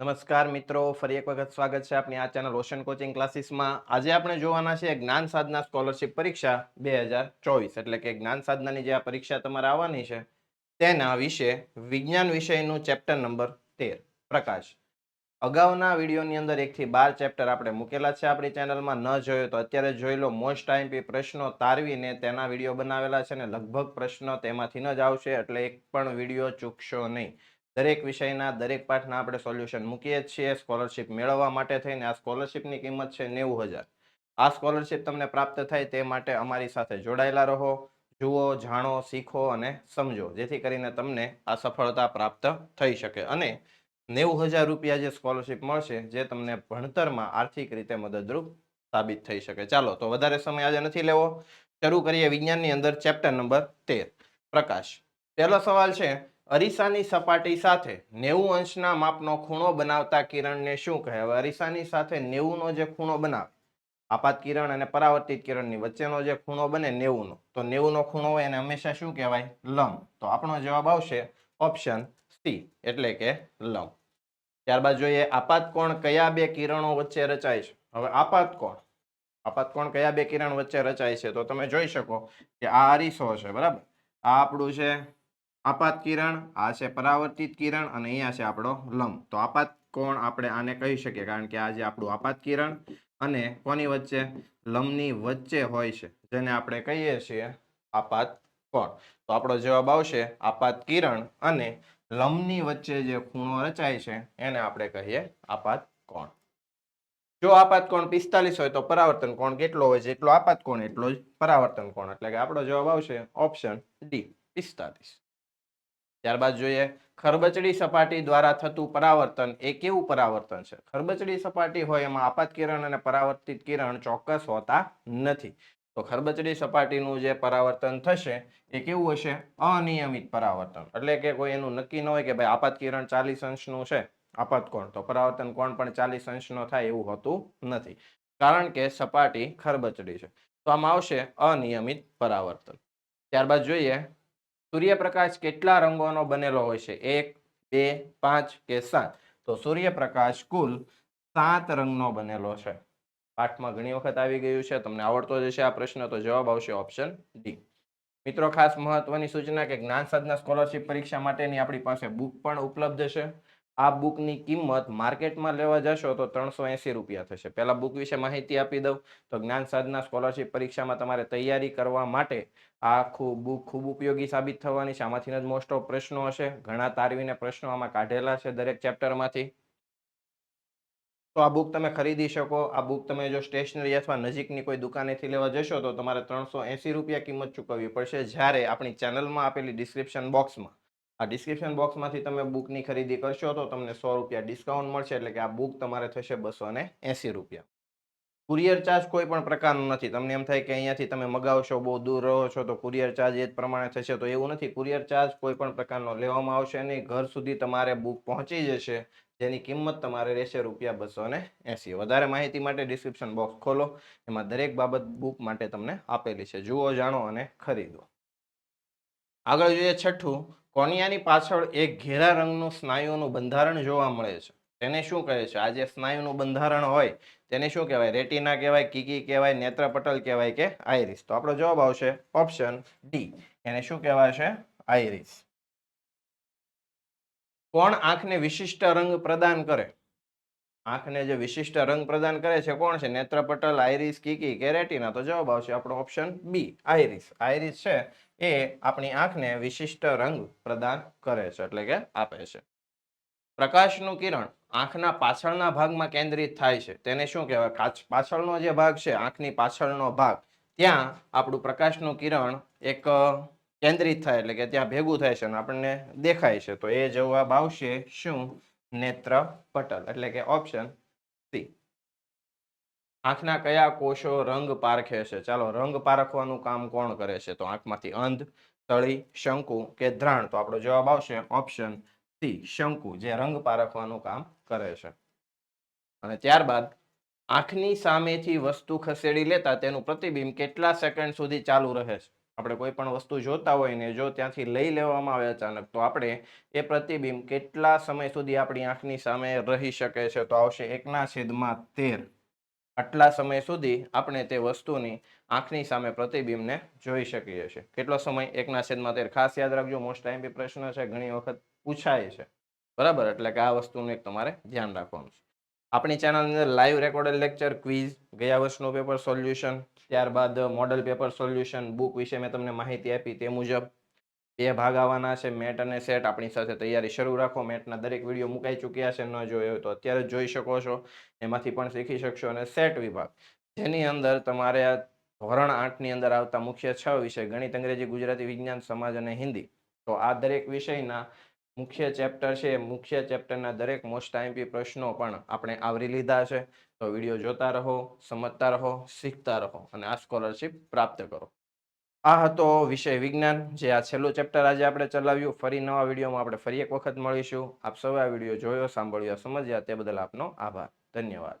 નમસ્કાર મિત્રો, ફરી એક વખત સ્વાગત છે આપની આ ચેનલ રોશન કોચિંગ ક્લાસીસમાં આજે આપણે જોવાના છે જ્ઞાન સાધના સ્કોલરશિપ પરીક્ષા બે હજાર ચોવીસ. એટલે કે જ્ઞાન સાધનાની જે આ પરીક્ષા તમારે આવવાની છે, તેના વિશે વિજ્ઞાન વિષયનું ચેપ્ટર નંબર તેર, પ્રકાશ. અગાઉના વિડીયોની અંદર એકથી બાર ચેપ્ટર આપણે મૂકેલા છે આપણી ચેનલમાં. ન જોયો તો અત્યારે જોઈ લો. મોસ્ટ આઈમ્પી પ્રશ્નો તારવીને તેના વીડિયો બનાવેલા છે ને લગભગ પ્રશ્નો તેમાંથી ન જ આવશે, એટલે એક પણ વીડિયો ચૂકશો નહીં. દરેક વિષયના, દરેક પાઠના આપણે સોલ્યુશન મૂકીએ છીએ સ્કોલરશિપ મેળવવા માટે થઈને આ સ્કોલરશિપની કિંમત છે નેવું હજાર. આ સ્કોલરશિપ તમને પ્રાપ્ત થાય તે માટે અમારી સાથે જોડાયેલા રહો, જુઓ, જાણો, શીખો અને સમજો, જેથી કરીને તમને આ સફળતા પ્રાપ્ત થઈ શકે. અને નેવું હજાર રૂપિયા જે સ્કોલરશિપ મળશે, જે તમને ભણતરમાં આર્થિક રીતે મદદરૂપ સાબિત થઈ શકે. ચાલો, તો વધારે સમય આજે નથી લેવો. શરૂ કરીએ વિજ્ઞાનની અંદર ચેપ્ટર નંબર તેર. પ્રકાશ. પહેલો સવાલ છે અરીસાની સપાટી સાથે નેવું અંશના માપનો ખૂણો બનાવતા કિરણને શું કહે? હવે અરીસાની સાથે નેવુંનો જે ખૂણો બનાવે, આપાત કિરણ અને પરાવર્તિત કિરણની વચ્ચેનો જે ખૂણો બને નેવુંનો, તો નેવુંનો ખૂણો હોય એને હંમેશા શું કહેવાય? લંબ. તો આપણો જવાબ આવશે ઓપ્શન સી, એટલે કે લંબ. ત્યારબાદ જોઈએ આપાત કોણ કયા બે કિરણો વચ્ચે રચાય છે? હવે આપાત કોણ? આપાત કોણ કયા બે કિરણ વચ્ચે રચાય છે? તો તમે જોઈ શકો કે આ અરીસો છે, બરાબર? આ આપણું છે આપાત કિરણ, આ છે પરાવર્તિત કિરણ અને અહીંયા છે આપણો લંબ. તો આપાત કોણ આપણે આને કહી શકીએ? કારણ કે આ જે આપણું આપાત કિરણ અને કોની વચ્ચે? લંબની વચ્ચે હોય છે. જેને આપણે કહીએ છીએ આપાત કોણ. તો આપણો જવાબ આવશે આપાત કિરણ અને લંબની વચ્ચે જે ખૂણો રચાય છે, એને આપણે કહીએ આપાત કોણ. જો આપાત કોણ પિસ્તાલીસ હોય તો પરાવર્તન કોણ કેટલો હોય? છે એટલો આપાત કોણ, એટલો જ પરાવર્તન કોણ. એટલે કે આપણો જવાબ આવશે ઓપ્શન ડી, પિસ્તાલીસ. ત્યારબાદ જોઈએ, ખરબચડી સપાટી દ્વારા થતું પરાવર્તન એ કેવું પરાવર્તન છે? ખરબચડી સપાટી હોય એમાં આપાત કિરણ અને પરાવર્તિત કિરણ ચોક્કસ હોતા નથી. તો ખરબચડી સપાટીનું જે પરાવર્તન થશે એ કેવું હશે? અનિયમિત પરાવર્તન. એટલે કે કોઈ એનું નક્કી ન હોય કે ભાઈ આપાત કિરણ ચાલીસ અંશનું છે, આપાત કોણ? તો પરાવર્તન કોણ પણ ચાલીસ અંશનો થાય એવું હોતું નથી. કારણ કે સપાટી ખરબચડી છે. તો આમાં આવશે અનિયમિત પરાવર્તન. ત્યારબાદ જોઈએ સૂર્યપ્રકાશ કેટલા રંગોનો બનેલો હોય છે? એક, બે, પાંચ કે સાત? તો સૂર્યપ્રકાશ કુલ સાત રંગનો બનેલો છે. પાઠમાં ઘણી વખત આવી ગયું છે. તમને આવડતો જ છે આ પ્રશ્ન, તો જવાબ આવશે ઓપ્શન ડી. મિત્રો, ખાસ મહત્વની સૂચના કે જ્ઞાન સાધના સ્કોલરશિપ પરીક્ષા માટેની આપણી પાસે બુક પણ ઉપલબ્ધ છે. આ બુકની કિંમત માર્કેટમાં લેવા જશો તો ત્રણસો એંસી રૂપિયા થશે. પહેલાં બુક વિશે માહિતી આપી દઉં. તો જ્ઞાન સાધના સ્કોલરશિપ પરીક્ષામાં તમારે તૈયારી કરવા માટે આ આખું બુક ખૂબ ઉપયોગી સાબિત થવાની છે. આમાંથી જ મોસ્ટ ઓફ પ્રશ્નો હશે. ઘણા તારવીને પ્રશ્નો આમાં કાઢેલા છે દરેક ચેપ્ટરમાંથી તો આ બુક તમે ખરીદી શકો. આ બુક તમે જો સ્ટેશનરી અથવા નજીકની કોઈ દુકાનેથી લેવા જશો તો તમારે ત્રણસો એંસી રૂપિયા કિંમત ચૂકવવી પડશે જ્યારે આપણી ચેનલમાં આપેલી ડિસ્ક્રિપ્શન બોક્સમાં આ ડિસ્ક્રિપ્શન બોક્સમાંથી તમે બુકની ખરીદી કરશો તો તમને સો રૂપિયા ડિસ્કાઉન્ટ મળશે. એટલે કે આ બુક તમારે થશે બસો ને એંસી રૂપિયા. કુરિયર ચાર્જ કોઈ પણ પ્રકારનો નથી. તમને એમ થાય કે અહીંયાથી તમે મગાવશો, બહુ દૂર રહો છો, તો કુરિયર ચાર્જ એ જ પ્રમાણે થશે. તો એવું નથી. કુરિયર ચાર્જ કોઈ પણ પ્રકારનો લેવામાં આવશે નહીં. ઘર સુધી તમારે બુક પહોંચી જશે. જેની કિંમત તમારે રહેશે રૂપિયા બસો ને એંસી. વધારે માહિતી માટે ડિસ્ક્રિપ્શન બોક્સ ખોલો. એમાં દરેક બાબત બુક માટે તમને આપેલી છે. જુઓ, જાણો અને ખરીદો. આગળ જોઈએ છઠ્ઠું. કોનિયાની પાછળ એક ઘેરા રંગનું સ્નાયુનું બંધારણ જોવા મળે છે. તેને શું કહે છે? આ જે સ્નાયુનું બંધારણ હોય, તેને શું કહેવાય? રેટિના કહેવાય, કીકી કહેવાય, નેત્રપટલ કહેવાય કે આઈરિસ તો આપણો જવાબ આવશે ઓપ્શન ડી. એને શું કહેવાય છે આઈરિસ કોણ આંખને વિશિષ્ટ રંગ પ્રદાન કરે? આંખને જે વિશિષ્ટ રંગ પ્રદાન કરે છે કોણ છે? નેત્રપટલ આઈરિસ કીકી કે રેટિના? તો જવાબ આવશે આપણો ઓપ્શન બી આઈરિસ આઈરિસ છે એ આપણી આંખને વિશિષ્ટ રંગ પ્રદાન કરે છે, એટલે કે આપે છે. પ્રકાશનું કિરણ આંખના પાછળના ભાગમાં કેન્દ્રિત થાય છે. તેને શું કહેવાય? પાછળનો જે ભાગ છે, આંખની પાછળનો ભાગ, ત્યાં આપણું પ્રકાશનું કિરણ એક કેન્દ્રિત થાય, એટલે કે ત્યાં ભેગું થાય છે અને આપણને દેખાય છે. તો એ જવાબ આવશે શું? નેત્ર પટલ એટલે કે ઓપ્શન આંખના કયા કોષો રંગ પારખે છે? ચાલો, રંગ પારખવાનું કામ કોણ કરે છે? તો આંખમાંથી અંધ, તળી, શંકુ કે ધ્રાણ? તો આપણો જવાબ આવશે ઓપ્શન સી, શંકુ, જે રંગ પારખવાનું કામ કરે છે. અને ત્યારબાદ આંખની સામેથી વસ્તુ ખસેડી લેતા તેનું પ્રતિબિંબ કેટલા સેકન્ડ સુધી ચાલુ રહે છે? આપણે કોઈ પણ વસ્તુ જોતા હોય ને જો ત્યાંથી લઈ લેવામાં આવે અચાનક, તો આપણે એ પ્રતિબિંબ કેટલા સમય સુધી આપણી આંખની સામે રહી શકે છે? તો આવશે એકના છેદમાં તેર. આટલા સમય સુધી આપણે તે વસ્તુની આંખની સામે પ્રતિબિંબને જોઈ શકીએ છીએ. કેટલો સમય એકના છેદમાં તેર? ખાસ યાદ રાખજો મોસ્ટ ટાઈમ પ્રશ્ન છે, ઘણી વખત પૂછાય છે. બરાબર? એટલે કે આ વસ્તુનું એક તમારે ધ્યાન રાખવાનું છે. આપણી ચેનલની અંદર લાઈવ રેકોર્ડેડ લેક્ચર ક્વિઝ ગયા વર્ષનું પેપર સોલ્યુશન ત્યારબાદ મોડલ પેપર સોલ્યુશન બુક વિશે મેં તમને માહિતી આપી તે મુજબ બે ભાગ આવવાના છે. મેટ અને સેટ આપણી સાથે તૈયારી શરૂ રાખો. મેટના દરેક વીડિયો મુકાઈ ચૂક્યા છે. ન જોયો તો અત્યારે જોઈ શકો છો. એમાંથી પણ શીખી શકશો. અને સેટ વિભાગ. જેની અંદર તમારે આ ધોરણ આઠની અંદર આવતા મુખ્ય છ વિષય, ગણિત, અંગ્રેજી, ગુજરાતી, વિજ્ઞાન, સમાજ અને હિન્દી. તો આ દરેક વિષયના મુખ્ય ચેપ્ટર છે. મુખ્ય ચેપ્ટરના દરેક મોસ્ટ આઈમ્પી પ્રશ્નો પણ આપણે આવરી લીધા છે. તો વીડિયો જોતા રહો, સમજતા રહો, શીખતા રહો અને આ સ્કોલરશિપ પ્રાપ્ત કરો. આ હતો વિષય વિજ્ઞાન, જે આ છેલ્લું ચેપ્ટર આજે આપણે ચલાવ્યું. ફરી નવા વિડીયોમાં આપણે ફરી એક વખત મળીશું. આપ સૌ આ વીડિયો જોયો, સાંભળ્યો, સમજ્યા, તે બદલ આપનો આભાર. ધન્યવાદ.